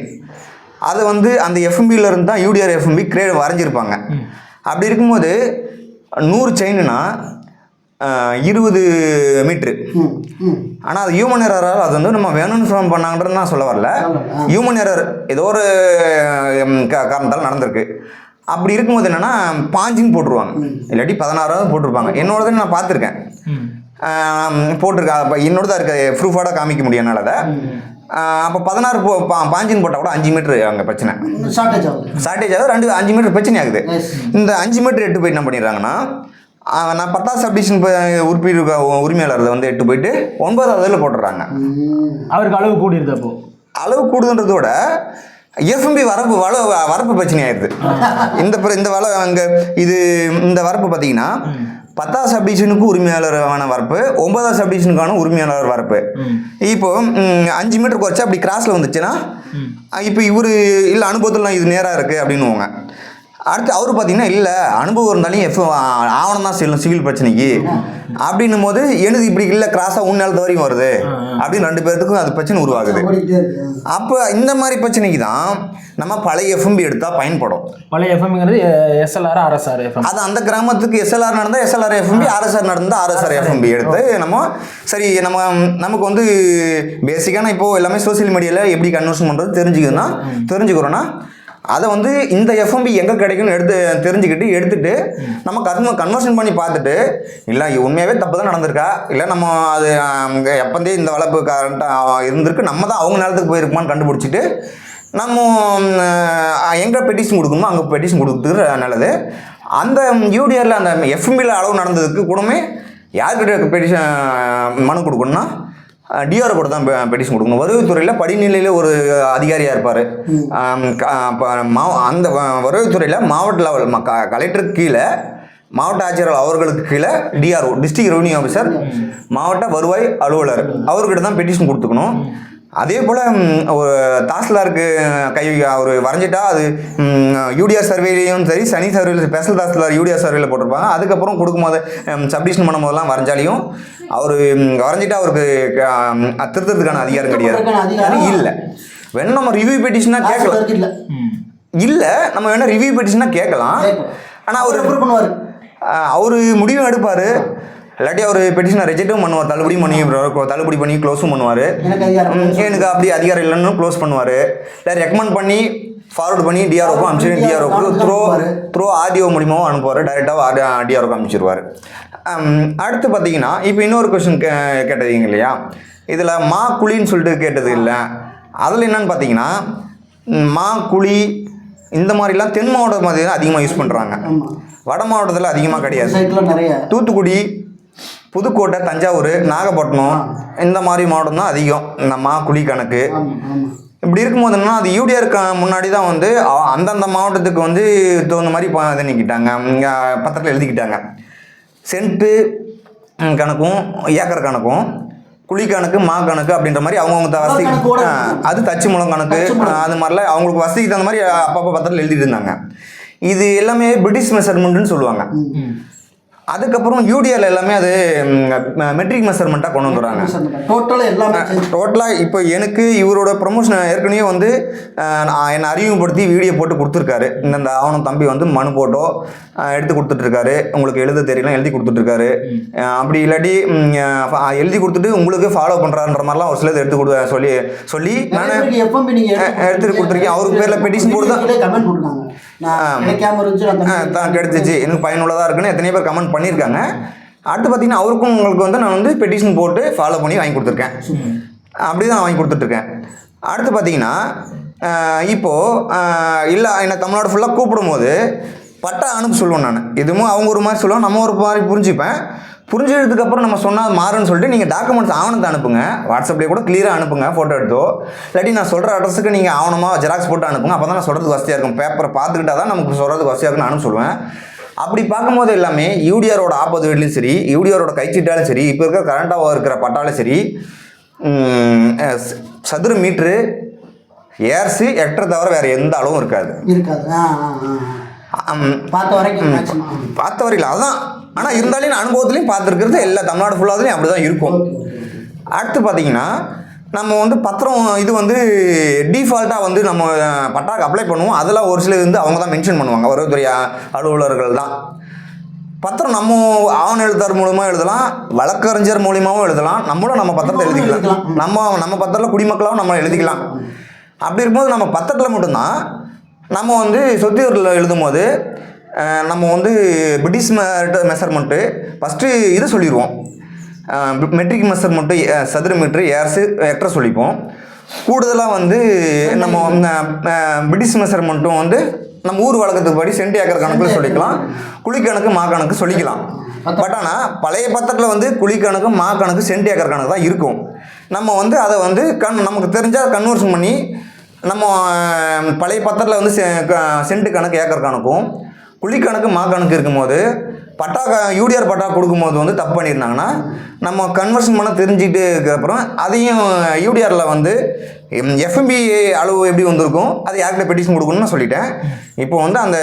அது வந்து அந்த எஃப்எம்பியில் இருந்து தான் யூடிஆர் எஃப்எம்பி கிரேட் வரைஞ்சிருப்பாங்க. அப்படி இருக்கும்போது நூறு செயின்னா இருபது மீட்ரு ஆனால் அது ஹியூமன் எரரால் அது வந்து நம்ம வேணும்னு ஃபார்ம் பண்ணாங்கன்றது நான் சொல்ல வரல. ஹியூமன் எரர் ஏதோ ஒரு காரணத்தால் நடந்திருக்கு. அப்படி இருக்கும்போது என்னென்னா பாஞ்சின்னு போட்டுருவாங்க. இல்லாட்டி பதினாறாவது போட்டிருப்பாங்க. என்னோடது நான் பார்த்துருக்கேன். போட்டிருக்கேன் அப்போ என்னோட தான் இருக்க ப்ரூஃபோட காமிக்க முடியும் என்னால் அதை. அப்போ பதினாறு போ பா பாஞ்சின்னு போட்டால் கூட அஞ்சு மீட்ரு அங்கே பிரச்சனை. ஷார்ட்டேஜ் ஆகுது. ஷார்ட்டேஜ் ஆகுது ரெண்டு அஞ்சு மீட்டர் பிரச்சனை ஆகுது. இந்த அஞ்சு மீட்டர் எட்டு போயிட்டு என்ன பண்ணிடுறாங்கன்னா நான் பத்தாவது சப்டிஷன் உறுப்பினர் உரிமையாளர் வந்து எட்டு போயிட்டு ஒன்பதாவதுல போட்டுடுறாங்க. அவருக்கு அளவு கூடியிருது அப்போ. அளவு கூடுதுன்றத விட எஃப்எம்பி வரப்பு வள வரப்பு பிரச்சனை ஆயிடுது. *laughs* இந்த இந்த வள அங்கே இது இந்த வரப்பு பார்த்தீங்கன்னா பத்தாவது சப்டிஷனுக்கு உரிமையாளரான வரப்பு ஒன்பதாவது சப்டிஷனுக்கான உரிமையாளர் வரப்பு. இப்போ அஞ்சு மீட்டர் குறைச்சா அப்படி கிராஸில் வந்துச்சுன்னா இப்போ இவர் இல்லை அனுபவத்தில் இது நேராக இருக்குது அப்படின்னுவாங்க. அடுத்து அவர் பார்த்தீங்கன்னா இல்லை அனுபவம் இருந்தாலும் எஃப் ஆவணம் தான் செல்லும் சிவில் பிரச்சனைக்கு. அப்படின்னும் போது எனது இப்படி இல்லை கிராஸாக உன் நிலத்து வரையும் வருது? அப்படின்னு ரெண்டு பேர்த்துக்கும் அது பிரச்சனை உருவாகுது. அப்போ இந்த மாதிரி பிரச்சனைக்கு தான் நம்ம பழைய எஃப்எம்பி எடுத்தால் பயன்படும். பழைய எஃப்எம்ங்கிறது எஸ்எல்ஆர் ஆர்எஸ்ஆர் எஃப்எம் அது அந்த கிராமத்துக்கு எஸ்எல்ஆர் நடந்தால் எஸ்எல்ஆர் எஃப்எம்பி ஆர்எஸ்ஆர் நடந்தால் ஆர்எஸ்ஆர் எஃப்எம்பி எடுத்து நம்ம சரி நம்ம நமக்கு வந்து பேசிக்கான இப்போது எல்லாமே சோஷியல் மீடியாவில் எப்படி கன்வர்ஷன் பண்ணுறது தெரிஞ்சுக்கணும்னா தெரிஞ்சுக்கிறோன்னா அதை வந்து இந்த எஃப்எம்பி எங்கே கிடைக்கும்னு எடுத்து தெரிஞ்சுக்கிட்டு எடுத்துட்டு நம்ம கன்வ கன்வர்ஷன் பண்ணி பார்த்துட்டு இல்லை உண்மையாகவே தப்பு தான் நடந்திருக்கா? இல்லை நம்ம அது எப்போந்தே இந்த வளர்ப்பு கரண்ட்டாக இருந்திருக்கு நம்ம தான் அவங்க நேரத்துக்கு போயிருக்குமான்னு கண்டுபிடிச்சிட்டு நம்ம எங்கே பெட்டிஷன் கொடுக்கணுமோ அங்கே பெட்டிஷன் கொடுக்குறது நல்லது. அந்த யூடிஆரில் அந்த எஃப்எம்பியில் அளவு நடந்ததுக்கு கூடமே யார்கிட்ட பெட்டிஷன் மனு கொடுக்கணும்னா டிஆர் கூட தான் பெட்டிஷன் கொடுக்கணும். வருவாய்த்துறையில் படிநிலையில் ஒரு அதிகாரியாக இருப்பார். மா. அந்த வருவாய்த்துறையில் மாவட்ட லெவல் கலெக்டருக்கு கீழே மாவட்ட ஆட்சியர் அவர்களுக்கு கீழே டிஆர்ஓ டிஸ்ட்ரிக்ட் ரெவன்யூ ஆஃபீஸர் மாவட்ட வருவாய் அலுவலர். அவர்கிட்ட தான் பெட்டிஷன் கொடுத்துக்கணும். அதே போல் ஒரு தாசில்தாருக்கு கை அவர் வரைஞ்சிட்டா அது யூடிஆர் சர்வேலையும் சரி சனி சர்வேல ஸ்பெஷல் தாசில்தார் யூடிஆர் சர்வேல போட்டிருப்பாங்க. அதுக்கப்புறம் கொடுக்கும்போது சப்டிஷன் பண்ணும்போதெல்லாம் வரைஞ்சாலையும் அவர் வரைஞ்சிட்டா அவருக்கு ம், திருத்தறதுக்கான அதிகாரம் கிடையாது. இல்லை. வேணும் நம்ம ரிவ்யூ பெட்டிஷனாக கேட்கலாம். இல்லை நம்ம வேணால் ரிவ்யூ பெட்டிஷனாக கேட்கலாம். ஆனால் அவர் அவர் முடிவும் எடுப்பார். இல்லாட்டி அவர் பெட்டிஷனை ரிஜெக்டும் பண்ணுவார் தள்ளுபடி பண்ணி தள்ளுபடி பண்ணி க்ளோஸும் பண்ணுவார். எனக்கு அப்படி அதிகாரம் இல்லைன்னு க்ளோஸ் பண்ணுவார். இல்லை ரெக்கமெண்ட் பண்ணி ஃபார்வர்ட் பண்ணி டிஆர்ஓக்கும் அனுப்பிச்சு டிஆர்ஓக்கு த்ரோ த்ரோ ஆடியோ மூலியமாகவும் அனுப்புவார். டைரெக்டாக டிஆர்ஓக்கு அனுப்பிச்சிருவார். அடுத்து பார்த்தீங்கன்னா இப்போ இன்னொரு கொஷின் கே கேட்டதீங்க இல்லையா? இதில் மா குழின்னு சொல்லிட்டு கேட்டது இல்லை. அதில் என்னன்னு பார்த்தீங்கன்னா ம், குழி இந்த மாதிரிலாம் தென் மாவட்டம் மாதிரி அதிகமாக யூஸ் பண்ணுறாங்க வட மாவட்டத்தில் அதிகமாக கிடையாது. தூத்துக்குடி புதுக்கோட்டை தஞ்சாவூர் நாகப்பட்டினம் இந்த மாதிரி மாவட்டம் தான் அதிகம். இந்த மா குழி கணக்கு. இப்படி இருக்கும்போது என்னன்னா அது யூடிஆருக்கு முன்னாடி தான் வந்து அந்தந்த மாவட்டத்துக்கு வந்து தகுந்த மாதிரி இது நீக்கிட்டாங்க. இங்கே பத்திரத்தில் எழுதிக்கிட்டாங்க. சென்ட்டு கணக்கும் ஏக்கர் கணக்கும் குழி கணக்கு மா கணக்கு அப்படின்ற மாதிரி அவங்கவுங்க வசதி அது தச்சு முழம் கணக்கு அது மாதிரிலாம் அவங்களுக்கு வசதிக்கு தகுந்த மாதிரி அப்பப்போ பத்திரத்தில் எழுதிட்டு இருந்தாங்க. இது எல்லாமே பிரிட்டிஷ் மெஷர்மெண்ட்டுன்னு சொல்லுவாங்க. அதுக்கப்புறம் யூடிஆர்ல எல்லாமே அது மெட்ரிக் மெஷர்மெண்ட்டாக கொண்டு வந்துடுறாங்க. டோட்டலாக எல்லாமே. டோட்டலாக இப்போ எனக்கு இவரோட ப்ரொமோஷன் ஏற்கனவே வந்து நான் என்னை அறிமுகப்படுத்தி வீடியோ போட்டு கொடுத்துருக்காரு. இந்தந்த ஆவணம் தம்பி வந்து மனு போட்டோ எடுத்து கொடுத்துட்ருக்காரு. உங்களுக்கு எழுத தெரியலாம் எழுதி கொடுத்துட்ருக்காரு. அப்படி இல்லாட்டி எழுதி கொடுத்துட்டு உங்களுக்கு ஃபாலோ பண்ணுறான்ற மாதிரிலாம் ஒரு சிலது எடுத்து கொடு சொல்லி சொல்லி நான் நிறைய பேருக்கு FMB நீங்க எடுத்து அஹ், எடுத்துட்டு கொடுத்துருக்கேன். அவருக்கு பேர்ல petition போட்டு தான் கிடைச்சிச்சு எனக்கு பயனுள்ளதாக இருக்குன்னு எத்தனை பேர் கமெண்ட் பண்ணியிருக்காங்க. அடுத்து பார்த்தீங்கன்னா அவருக்கும் உங்களுக்கு வந்து நான் வந்து பெட்டிஷன் போட்டு ஃபாலோ பண்ணி வாங்கி கொடுத்துருக்கேன். அப்படி தான் வாங்கி கொடுத்துட்ருக்கேன். அடுத்து பார்த்தீங்கன்னா இப்போது இல்லை என்னை தமிழ்நாடு ஃபுல்லாக கூப்பிடும்போது பட்டா அனுப்ப சொல்லுவேன் நான். இதுவும் அவங்க ஒரு மாதிரி சொல்லுவாங்க நம்ம ஒரு மாதிரி புரிஞ்சுப்பேன். புரிஞ்சதுக்கப்புறம் நம்ம சொன்னால் மாறுன்னு சொல்லிட்டு நீங்கள் டாக்குமெண்ட்ஸ் ஆவணத்தை அனுப்புங்க. வாட்ஸ்அப்லேயே கூட கிளியராக அனுப்புங்க ஃபோட்டோ எடுத்தோ. இல்லாட்டி நான் சொல்கிற அட்ரஸுக்கு நீங்கள் ஆவணமாக ஜெராக்ஸ் போட்டு அனுப்புங்க. அப்போ தான் நான் சொல்கிறதுக்கு வசதியாக இருக்கும். பேப்பரை பார்த்துக்கிட்டா தான் நமக்கு சொல்கிறதுக்கு வசதியாக இருக்கும்னு அனுப்ப சொல்லுவேன். அப்படி பார்க்கும்போது எல்லாமே யூடிஆரோட ஆப்பது வீட்லையும் சரி யூடிஆரோட கைச்சீட்டாலும் சரி இப்போ இருக்கிற கரண்ட்டாக இருக்கிற பட்டாலும் சரி சதுர மீட்ரு ஏர்ஸு ஹெக்டர் தவிர வேறு எந்த அளவும் இருக்காது. இருக்காது. பார்த்த வரைக்கும் பார்த்த வரையில் அதுதான் ஆனால் இருந்தாலும் நான் அனுபவத்துலையும் பார்த்துருக்கிறது எல்லா தமிழ்நாடு ஃபுல்லாகலையும் அப்படி தான் இருக்கும். அடுத்து பார்த்தீங்கன்னா நம்ம வந்து பத்திரம் இது வந்து டிஃபால்ட்டாக வந்து நம்ம பட்டாக்கு அப்ளை பண்ணுவோம். அதில் ஒரு சிலர் வந்து அவங்க தான் மென்ஷன் பண்ணுவாங்க. வருவாய்த்துறை அ- அலுவலர்கள் தான். பத்திரம் நம்ம ஆவண எழுத்தார் மூலமாக எழுதலாம் வழக்கறிஞர் மூலியமாகவும் எழுதலாம். நம்மளும் நம்ம பத்திரத்தை எழுதிக்கலாம். நம்ம நம்ம பத்திரத்தில் குடிமக்களாகவும் நம்ம எழுதிக்கலாம். அப்படி இருக்கும்போது நம்ம பத்திரத்தில் மட்டும்தான் நம்ம வந்து சொத்தியூரில் எழுதும்போது அஹ், நம்ம வந்து பிரிட்டிஷ் மெஷர்மெண்ட்டு ஃபஸ்ட்டு இது சொல்லிடுவோம் மெட்ரிக் மெஷர்மெண்ட்டு சதுர மீட்ரு ஏர்ஸு ஹெக்டர் சொல்லிப்போம். கூடுதலாக வந்து நம்ம பிரிட்டிஷ் மெஷர்மெண்ட்டும் வந்து நம்ம ஊர் வழக்கத்துக்கு படி சென்ட் ஏக்கர் கணக்கில் சொல்லிக்கலாம். குழி கணக்கு மா கணக்கு சொல்லிக்கலாம். பட் ஆனால் பழைய பத்திரத்தில் வந்து குழி கணக்கு மா கணக்கு சென்ட் ஏக்கர் கணக்கு தான் இருக்கும். நம்ம வந்து அதை வந்து கண் நமக்கு தெரிஞ்சால் கன்வர்ஷன் பண்ணி நம்ம பழைய பத்திரத்தில் வந்து செ- க- சென்ட் கணக்கு ஏக்கர் கணக்கும் குழி கணக்கு மா கணக்கு இருக்கும்போது பட்டா யூடிஆர் பட்டா கொடுக்கும்போது வந்து தப்பு பண்ணியிருந்தாங்கன்னா நம்ம கன்வர்ஷன் பண்ண தெரிஞ்சுக்கிட்டு அப்புறம் அதையும் யூடிஆரில் வந்து எஃப்எம்பி அளவு எப்படி வந்திருக்கும் அது யார்கிட்ட பெட்டிஷன் கொடுக்கணும்னு சொல்லிட்டேன். இப்போ வந்து அந்த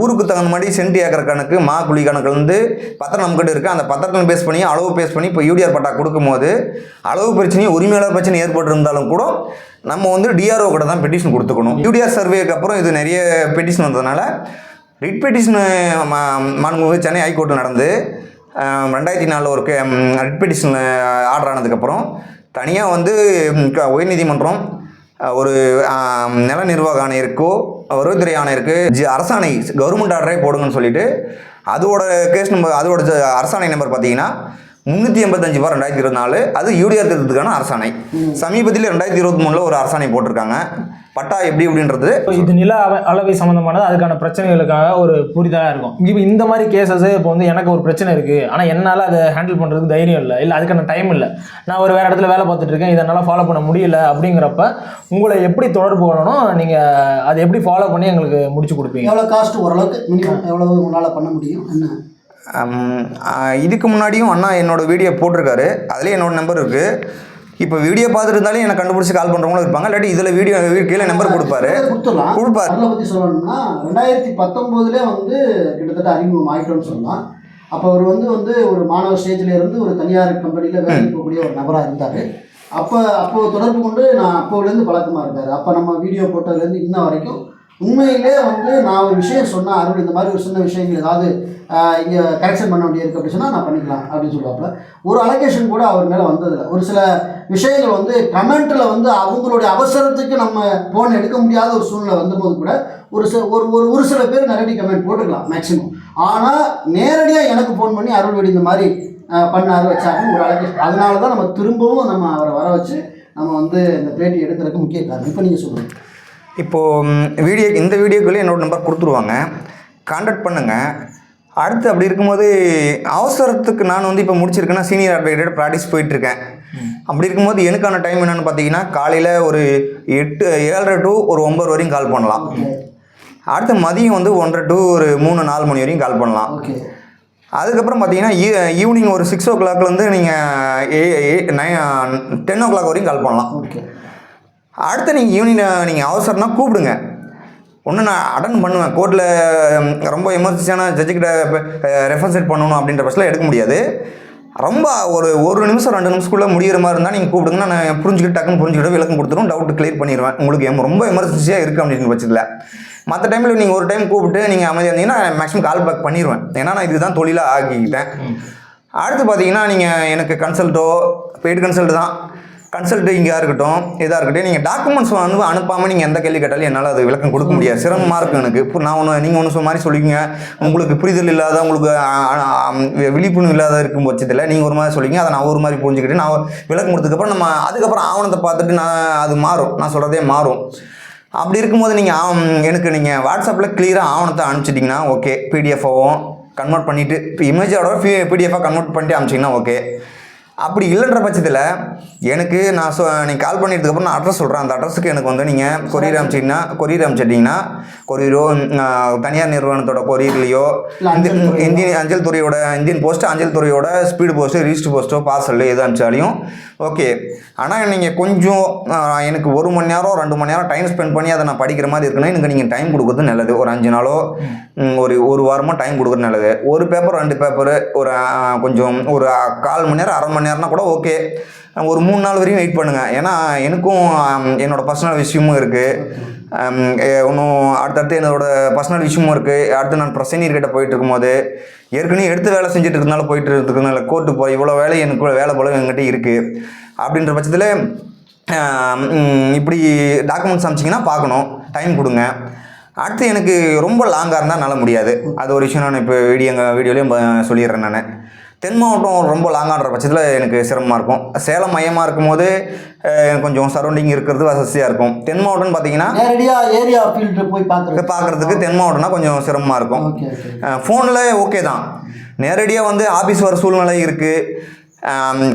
ஊருக்கு தகுந்த மாதிரி சென்ட் ஏக்கர் கணக்கு மா குழி கணக்குலேருந்து பத்திரம் நம்மக்கிட்ட இருக்குது அந்த பத்திரத்தை பேஸ் பண்ணி அளவு பேஸ் பண்ணி இப்போ யூடிஆர் பட்டா கொடுக்கும்போது அளவு பிரச்சனையும் உரிமையாளர் பிரச்சனை ஏற்பட்டிருந்தாலும் கூட நம்ம வந்து டிஆர்ஓ கிட்ட தான் பெட்டிஷன் கொடுத்துக்கணும். யூடிஆர் சர்வேக்கு அப்புறம் இது நிறைய பெட்டிஷன் வந்ததுனால ரிட் பெட்டிஷன் மாண்புமிகு சென்னை ஹைகோர்ட்டில் நடந்து ரெண்டாயிரத்தி நாலில் ஒரு ரிட் பெட்டிஷன் ஆர்டர் ஆனதுக்கப்புறம் தனியாக வந்து க- உயர்நீதிமன்றம் ஒரு நில நிர்வாக ஆணையருக்கோ வருவாய்த்துறை ஆணையருக்கு ஜி அரசாணை கவர்மெண்ட் ஆர்டரே போடுங்கன்னு சொல்லிட்டு அதோட கேஸ் நம்பர் அதோட அரசாணை நம்பர் பார்த்தீங்கன்னா முந்நூற்றி எண்பத்தஞ்சு பார் ரெண்டாயிரத்தி இருபத்தி நாலு. அது யூடிஆர் திருத்தத்துக்கான அரசாணை. சமீபத்தில் ரெண்டாயிரத்தி இருபத்தி மூணில் ஒரு அரசாணை போட்டிருக்காங்க. பட்டா எப்படி அப்படின்றது இப்போ இது நில அள- அளவை சம்மந்தமானது அதுக்கான பிரச்சனைகளுக்காக ஒரு புரிதலாக இருக்கும். இப்போ இந்த மாதிரி கேசஸ் இப்போ வந்து எனக்கு ஒரு பிரச்சனை இருக்குது ஆனால் என்னால் அதை ஹேண்டில் பண்ணுறதுக்கு தைரியம் இல்லை. இல்லை அதுக்கான டைம் இல்லை. நான் ஒரு வேறு இடத்துல வேலை பார்த்துட்டு இருக்கேன். இதை என்னால் ஃபாலோ பண்ண முடியல அப்படிங்கிறப்ப உங்களை எப்படி தொடர்பு கொள்ளணும் நீங்கள் அதை எப்படி ஃபாலோ பண்ணி எங்களுக்கு முடிச்சு கொடுப்பீங்க? எவ்வளோ காஸ்ட் ஓரளவுக்கு மினிமம் எவ்வளவு உங்களால் பண்ண முடியும்? என்ன? இதுக்கு முன்னாடியும் அண்ணா என்னோட வீடியோ போட்டிருக்காரு. அதுலேயே என்னோட நம்பர் இருக்குது இப்போ வீடியோ பார்த்துட்டு இருந்தாலே எனக்கு கண்டுபிடிச்சி கால் பண்ணுறவங்களும் இருப்பாங்க. இல்லாட்டி இதில் வீடியோ கீழே நம்பர் கொடுப்பாரு. கொடுப்பாரு. அதில் பற்றி சொல்லணும்னா ரெண்டாயிரத்தி பத்தொம்போதுலேயே வந்து கிட்டத்தட்ட அறிமுகம் ஆகிட்டோம்னு சொல்லலாம். அப்போ அவர் வந்து வந்து ஒரு மாணவர் ஸ்டேஜில் இருந்து ஒரு தனியார் கம்பெனியில் வேலை போகக்கூடிய ஒரு நபராக இருந்தார். அப்போ அப்போ தொடர்பு கொண்டு நான் அப்போலேருந்து பழக்கமாக இருக்கார். அப்போ நம்ம வீடியோ போட்டதுலேருந்து இன்ன வரைக்கும் உண்மையிலே வந்து நான் ஒரு விஷயம் சொன்னால் அருள் இந்த மாதிரி ஒரு சின்ன விஷயங்கள் ஏதாவது இங்கே கரெக்ஷன் பண்ண வேண்டியிருக்கு அப்படி சொன்னால் நான் பண்ணிக்கலாம் அப்படின்னு சொல்லுவாப்புல. ஒரு அலகேஷன் கூட அவர் மேலே வந்ததில்லை. ஒரு சில விஷயங்கள் வந்து கமெண்ட்டில் வந்து அவங்களுடைய அவசரத்துக்கு நம்ம ஃபோன் எடுக்க முடியாத ஒரு சூழ்நிலை வந்தபோது கூட ஒரு சில ஒரு ஒரு ஒரு சில பேர் நெகட்டிவ் கமெண்ட் போட்டுக்கலாம் மேக்ஸிமம் ஆனால் நேரடியாக எனக்கு ஃபோன் பண்ணி அருள்வெடி இந்த மாதிரி பண்ண வச்சாங்க ஒரு அலகேஷன் அதனால தான் நம்ம திரும்பவும் நம்ம அவரை வர வச்சு நம்ம வந்து இந்த பேட்டி எடுக்கிறதுக்கு முக்கிய காரணம். இப்போ நீங்கள் சொல்லுங்கள் இப்போது வீடியோ இந்த வீடியோக்குள்ளே என்னோட நம்பர் கொடுத்துருவாங்க. காண்டாக்ட் பண்ணுங்கள் அடுத்து அப்படி இருக்கும்போது அவசரத்துக்கு நான் வந்து இப்போ முடிச்சிருக்கேன்னா சீனியர் அட்வைடர் ப்ராக்டிஸ் போயிட்டுருக்கேன். அப்படி இருக்கும்போது எனக்கான டைம் என்னென்னு பார்த்தீங்கன்னா காலையில் ஒரு எட்டு ஏழரை டு ஒரு ஒம்பது வரையும் கால் பண்ணலாம். அடுத்து மதியம் வந்து ஒன்றரை டு ஒரு மூணு நாலு மணி வரையும் கால் பண்ணலாம். அதுக்கப்புறம் பார்த்தீங்கன்னா ஈவினிங் ஒரு சிக்ஸ் ஓ கிளாக்லேருந்து நீங்கள் நைன் டென் ஓ கிளாக் வரையும் கால் பண்ணலாம். ஓகே. அடுத்து நீங்கள் ஈவினிங் நீங்கள் அவசரம்னா கூப்பிடுங்க. ஒன்று நான் அட்டன் பண்ணுவேன். கோர்ட்டில் ரொம்ப எமர்ஜென்சியான ஜட்ஜுக்கிட்ட ரெஃபரன்சேட் பண்ணணும் அப்படின்ற பட்சத்தில் எடுக்க முடியாது. ரொம்ப ஒரு ஒரு நிமிஷம் ரெண்டு நிமிஷத்துக்குள்ளே முடியிற மாதிரி இருந்தால் நீங்கள் கூப்பிடுங்க நான் புரிஞ்சுக்கிட்டு டக்குன்னு புரிஞ்சுக்கிட்டு விளக்கம் கொடுத்துரும். டவுட் கிளியர் பண்ணிடுவேன் உங்களுக்கு ரொம்ப எமர்ஜென்சியாக இருக்குது அப்படின்ற பட்சத்தில். மற்ற டைமில் நீங்கள் ஒரு டைம் கூப்பிட்டு நீங்கள் அமைதியாக இருந்தீங்கன்னா மேக்ஸிமம் கால் பேக் பண்ணிடுவேன் ஏன்னா நான் இதுதான் தொழிலாக ஆக்கிக்கிட்டேன். அடுத்து பார்த்தீங்கன்னா நீங்கள் எனக்கு கன்சல்ட்டோ பெய்டு கன்சல்ட் தான். கன்சல்டிங்காக இருக்கட்டும் இதாக இருக்கட்டும் நீங்கள் டாக்குமெண்ட்ஸ் வந்து அனுப்பாமல் நீங்கள் எந்த கேள்வி கேட்டாலும் என்னால் அது விளக்கம் கொடுக்க முடியாது. சிரமமாக இருக்கும் எனக்கு. இப்போ நான் ஒன்று நீங்கள் ஒன்று மாதிரி சொல்லிங்க உங்களுக்கு புரிதல் இல்லாத உங்களுக்கு விழிப்புணர்வு இல்லாத இருக்கும் பட்சத்தில் நீங்கள் ஒரு மாதிரி சொல்லிங்க அதை நான் ஒரு மாதிரி புரிஞ்சுக்கிட்டு நான் விளக்கம் கொடுத்ததுக்கப்புறம் நம்ம அதுக்கப்புறம் ஆவணத்தை பார்த்துட்டு நான் அது மாறும். நான் சொல்கிறதே மாறும். அப்படி இருக்கும்போது நீங்கள் எனக்கு நீங்கள் வாட்ஸ்அப்பில் கிளியராக ஆவணத்தை அனுப்பிச்சிட்டிங்கன்னா ஓகே. பிடிஎஃபாகவும் கன்வெர்ட் பண்ணிவிட்டு இப்போ இமேஜோட பி பிடிஎஃபாக கன்வெர்ட் பண்ணிட்டு அனுப்பிச்சிங்கன்னா ஓகே. அப்படி இல்லைன்ற பட்சத்தில் எனக்கு நான் சொ நீங்கள் கால் பண்ணிட்டதுக்கப்புறம் நான் அட்ரஸ் சொல்கிறேன் அந்த அட்ரஸுக்கு எனக்கு வந்து நீங்கள் கொரியர் அனுப்பிச்சிங்கன்னா கொரியர் அனுப்பிச்சிட்டிங்கன்னா கொரியரோ தனியார் நிறுவனத்தோட கொரியர்லேயோ. இந்தியன் அஞ்சல் துறையோட இந்தியன் போஸ்ட் அஞ்சல் துறையோட ஸ்பீடு போஸ்ட்டு ரிஜிஸ்டர் போஸ்ட்டோ பார்சல் எது அனுப்பிச்சாலையும் ஓகே ஆனால் நீங்கள் கொஞ்சம் எனக்கு ஒரு மணி நேரம் ரெண்டு மணி நேரம் டைம் ஸ்பெண்ட் பண்ணி அதை நான் படிக்கிற மாதிரி இருக்குன்னா எனக்கு நீங்கள் டைம் கொடுக்குறது நல்லது. ஒரு அஞ்சு நாளோ ஒரு ஒரு வாரமோ டைம் கொடுக்குறது நல்லது. ஒரு பேப்பர் ரெண்டு பேப்பர் ஒரு கொஞ்சம் ஒரு கால் மணி நேரம் அரை மணி நேரம்னா கூட ஓகே ஒரு மூணு நாள் வரையும் வெயிட் பண்ணுங்கள் ஏன்னா எனக்கும் என்னோட பர்சனல் விஷயமும் இருக்குது இன்னும் அடுத்தடுத்து என்னோட பர்சனல் விஷயமும் இருக்குது அடுத்து நான் பிரசனீர் கிட்ட போயிட்டு இருக்கும்போது ஏற்கனவே எடுத்து வேலை செஞ்சுட்டு இருந்தாலும் போயிட்டு இருக்கிறதுனால கோர்ட்டு போய் இவ்வளோ வேலை எனக்கு வேலை போல என்கிட்ட இருக்குது அப்படின்ற பட்சத்தில் இப்படி டாக்குமெண்ட்ஸ் அமைச்சிங்கன்னா பார்க்கணும். டைம் கொடுங்க. அடுத்து எனக்கு ரொம்ப லாங்காக இருந்தால் நல்ல முடியாது. அது ஒரு விஷயம் நான் இப்போ வீடியோ எங்கள் வீடியோலையும் சொல்லிடுறேன் நான். தென் மாவட்டம் ரொம்ப லாங்கான்ற பட்சத்தில் எனக்கு சிரமமாக இருக்கும். சேலம் மையமாக இருக்கும்போது அஹ், எனக்கு கொஞ்சம் சரௌண்டிங் இருக்கிறது வசதியாக இருக்கும். தென் மாவட்டம்னு பார்த்தீங்கன்னா நேரடியாக ஏரியா ஃபீல்டு போய் பார்க்குறது பார்க்குறதுக்கு தென் மாவட்டம்னா கொஞ்சம் சிரமமாக இருக்கும். ஃபோனில் ஓகே. தான். நேரடியாக வந்து ஆஃபீஸ் வர சூழ்நிலை இருக்குது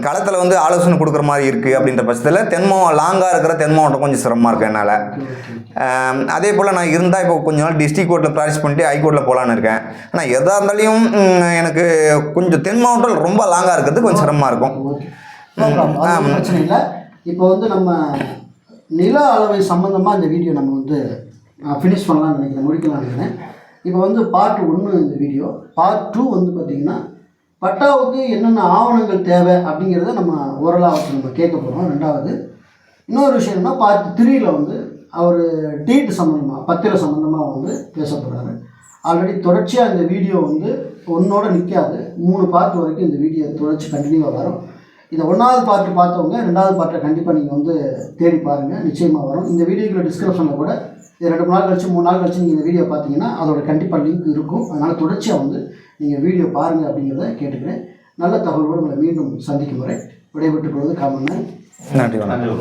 களத்தில் வந்து ஆலோசனை கொடுக்குற மாதிரி இருக்குது அப்படின்ற பட்சத்தில் தென் மாவ லாங்காக இருக்கிற தென் மாவட்டம் கொஞ்சம் சிரமமாக இருக்கும் என்னால். அதே போல் நான் இருந்தால் இப்போ கொஞ்ச நாள் டிஸ்ட்ரிக் கோர்ட்டில் ப்ராக்டிஸ் பண்ணிட்டு ஹைகோர்ட்டில் போகலான்னு இருக்கேன். ஆனால் எதாக இருந்தாலையும் எனக்கு கொஞ்சம் தென் மாவட்டம் ரொம்ப லாங்காக இருக்கிறது கொஞ்சம் சிரமமாக இருக்கும். இப்போ வந்து நம்ம நில அளவை சம்மந்தமாக இந்த வீடியோ நம்ம வந்து ஃபினிஷ் பண்ணலாம்னு நினைக்கிறேன் முடிக்கலாம்னு நினைக்கிறேன். இப்போ வந்து பார்ட் ஒன்று இந்த வீடியோ பார்ட் டூ வந்து பார்த்திங்கன்னா பட்டாவுக்கு என்னென்ன ஆவணங்கள் தேவை அப்படிங்கிறத நம்ம ஓரலாக நம்ம கேட்க போகிறோம் ரெண்டாவது இன்னொரு விஷயம்னா பார்த்து பார்ட் த்ரீயில் வந்து அவர் டீட் சம்மந்தமாக பத்திர சம்மந்தமாக வந்து பேச போகிறாரு ஆல்ரெடி தொடர்ச்சியாக இந்த வீடியோ வந்து ஒன்னோட நிற்காது மூணு பார்ட் வரைக்கும் இந்த வீடியோ தொடர்ச்சி கண்டினியூவாக வரும். இந்த ஒன்றாவது பார்ட்டு பார்த்தவங்க ரெண்டாவது பார்ட்டை கண்டிப்பாக நீங்கள் வந்து தேடி பாருங்கள் நிச்சயமாக வரும். இந்த வீடியோக்குள்ள டிஸ்கிரிப்ஷனில் கூட இது ரெண்டு மூணு நாள் கழிச்சு மூணு நாள் கழிச்சு நீங்கள் இந்த வீடியோ பார்த்தீங்கன்னா அதோட கண்டிப்பாக லிங்க் இருக்கும். அதனால் தொடர்ச்சியாக வந்து நீங்கள் வீடியோ பாருங்கள் அப்படிங்கிறத கேட்டுக்கிறேன். நல்ல தகவலோடு உங்களை மீண்டும் சந்திக்கும் வரை விடைபெற்றுக் கொள்வது காமன் நன்றி வணக்கம். நன்றி